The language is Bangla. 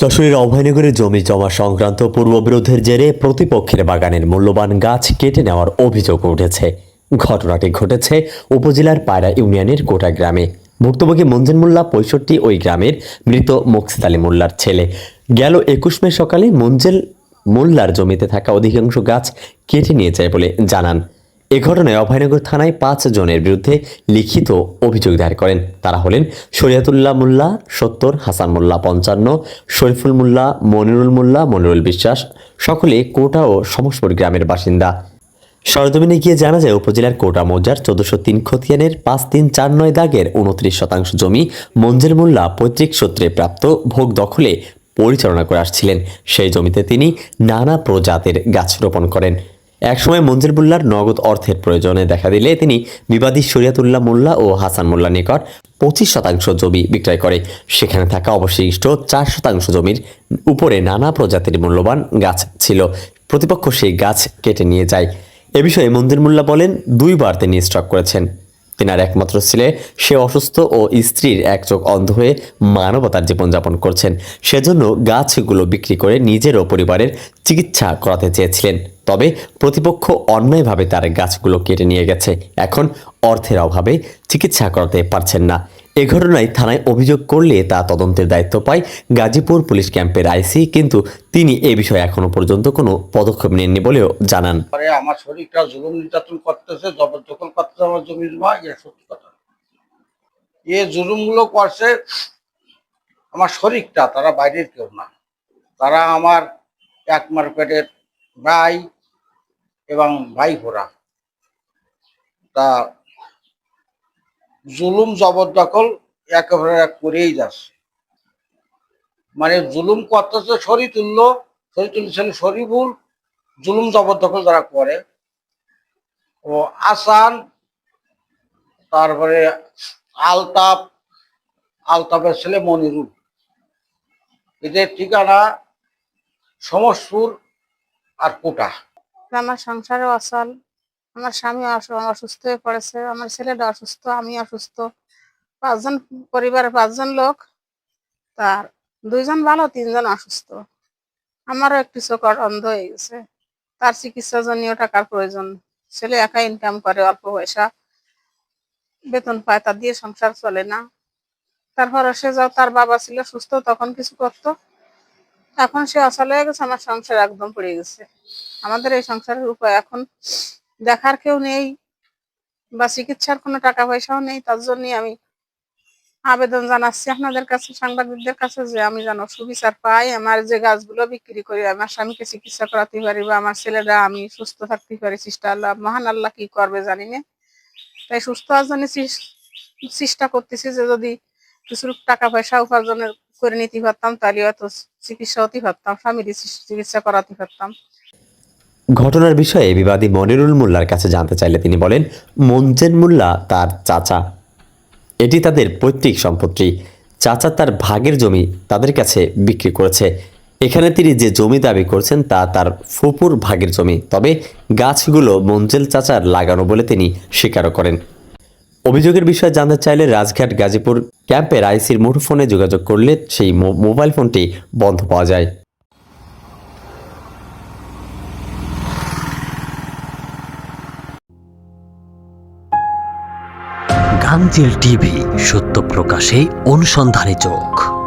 যশোরের অভয়নগরে জমি জমা সংক্রান্ত পূর্ববিরোধের জেরে প্রতিপক্ষের বাগানের মূল্যবান গাছ কেটে নেওয়ার অভিযোগ উঠেছে। ঘটনাটি ঘটেছে উপজেলার পায়রা ইউনিয়নের কোটা গ্রামে। ভুক্তভোগী মঞ্জুর মোল্লা পঁয়ষট্টি ওই গ্রামের মৃত মুকসিদ আলী মোল্লার ছেলে। গেল একুশ মে সকালে মঞ্জেল মোল্লার জমিতে থাকা অধিকাংশ গাছ কেটে নিয়ে যায় বলে জানান। এ ঘটনায় অভয়নগর থানায় পাঁচ জনের বিরুদ্ধে লিখিত অভিযোগ দায়ের করেন। তারা হলেন শরিয়াতুল্লাহ মোল্লা, সত্তর, হাসান মোল্লা পঞ্চান্ন, শরীফুল মোল্লা, মনিরুল মোল্লা, মনিরুল বিশ্বাস, সকলে কোটা ও সমসপুর গ্রামের বাসিন্দা। সরজমিনে গিয়ে জানা যায়, উপজেলার কোটা মৌজার চোদ্দশো তিন খতিয়ানের পাঁচ তিন চার নয় দাগের উনত্রিশ শতাংশ জমি মঞ্জের মোল্লা পৈতৃক সূত্রে প্রাপ্ত ভোগ দখলে পরিচালনা করে আসছিলেন। সেই জমিতে তিনি নানা প্রজাতির গাছ রোপণ করেন। একসময় মঞ্জুর মোল্লার নগদ অর্থের প্রয়োজনে দেখা দিলে তিনি বিবাদী শরিয়াতুল্লাহ মোল্লা ও হাসান মোল্লা নিকট পঁচিশ শতাংশ জমি বিক্রয় করে। সেখানে থাকা অবশিষ্ট চার শতাংশ জমির উপরে নানা প্রজাতির মূল্যবান গাছ ছিল। প্রতিপক্ষ সেই গাছ কেটে নিয়ে যায়। এ বিষয়ে মন্দির মোল্লা বলেন, দুইবার তিনি স্ট্রক করেছেন। তেনার একমাত্র ছেলে, সে অসুস্থ ও স্ত্রীর এক চোখ অন্ধ হয়ে মানবতার জীবনযাপন করছেন। সেজন্য গাছগুলো বিক্রি করে নিজের ও পরিবারের চিকিৎসা করাতে চেয়েছিলেন। তবে প্রতিপক্ষ অন্যায়ভাবে তার গাছগুলো কেটে নিয়ে গেছে। এখন অর্থের অভাবে চিকিৎসা করাতে পারছেন না। এ ঘটনায় থানায় অভিযোগ করলে তা তদন্তের দায়িত্ব পায় গাজীপুর পুলিশ ক্যাম্পের আইসি, কিন্তু তিনি এ বিষয়ে এখনও পর্যন্ত কোনো পদক্ষেপ নেননি বলেও জানান। আমার শরীরটা জুলুম নির্যাতন করতেছে, জবরদখল করতেছে, আমার জমি জমা সত্যি কথা। এ জুলুমগুলো করছে আমার শরীরটা, তারা বাইরের কেউ না। তারা আমার এক মার্কেটের ভাই এবং ভাই ভোরা তা জুলুম জবরদখল একেবারে করেই যাচ্ছে। মানে জুলুম করতেছে শরীর তুললো শরীর তুলছে ছেলে শরীফুল, জুলুম জবরদখল যারা করে। ও আসান, তারপরে আলতাপ আলতাপের ছেলে মনিরুল। এদের ঠিকানা সমসপুর আর কোটা। আমার সংসারে অচল। আমার স্বামী অস- অসুস্থ হয়ে পড়েছে। আমার ছেলেটা অসুস্থ আমি অসুস্থ। পাঁচজন পরিবারের পাঁচজন লোক। তার দুইজন ভালো, তিনজন অসুস্থ। আমারও একটু চোখ অন্ধ হয়ে গেছে। তার চিকিৎসার জন্য টাকার প্রয়োজন। ছেলে একা ইনকাম করে, অল্প পয়সা বেতন পায় তা দিয়ে সংসার চলে না। তারপর সে যাও তার বাবা ছিল সুস্থ, তখন কিছু করতো। এখন সে অচল হয়ে গেছে, আমার সংসার একদম পড়ে গেছে। আমাদের এই সংসারের উপায় এখন দেখার কেউ নেই বা চিকিৎসার কোনো টাকা পয়সাও নেই, তার জন্যই আমি আবেদন জানাচ্ছি আপনাদের কাছে, সাংবাদিকদের কাছে যে আমি যেন সুবিচার পাই, আমার যে গাছগুলো বিক্রি করি, আমার স্বামীকে চিকিৎসা করাতে পারি বা আমার ছেলেরা আমি সুস্থ থাকতে পারি চেষ্টা আল্লাহ, মহান আল্লাহ কি করবে জানি না। তাই সুস্থ হওয়ার জন্য চেষ্টা করতেছি যে যদি কিছু টাকা পয়সা উপার্জনের করে নিতে পারতাম, তাহলে হয়তো চিকিৎসা হতে পারতাম ফ্যামিলি চিকিৎসা করাতে পারতাম। ঘটনার বিষয়ে বিবাদী মনিরুল মোল্লার কাছে জানতে চাইলে তিনি বলেন মঞ্জেন মোল্লা তার চাচা। এটি তাদের পৈতৃক সম্পত্তি। চাচা তার ভাগের জমি তাদের কাছে বিক্রি করেছে। এখানে তিনি যে জমি দাবি করছেন তা তার ফুপুর ভাগের জমি। তবে গাছগুলো মঞ্জেল চাচার লাগানো বলে তিনি স্বীকারও করেন। অভিযোগের বিষয়ে জানতে চাইলে রাজঘাট গাজীপুর ক্যাম্পের আইসির মুঠোফোনে যোগাযোগ করলে সেই মোবাইল ফোনটি বন্ধ পাওয়া যায়। গাংচিল টিভি, সত্য প্রকাশে অনুসন্ধানী চোখ।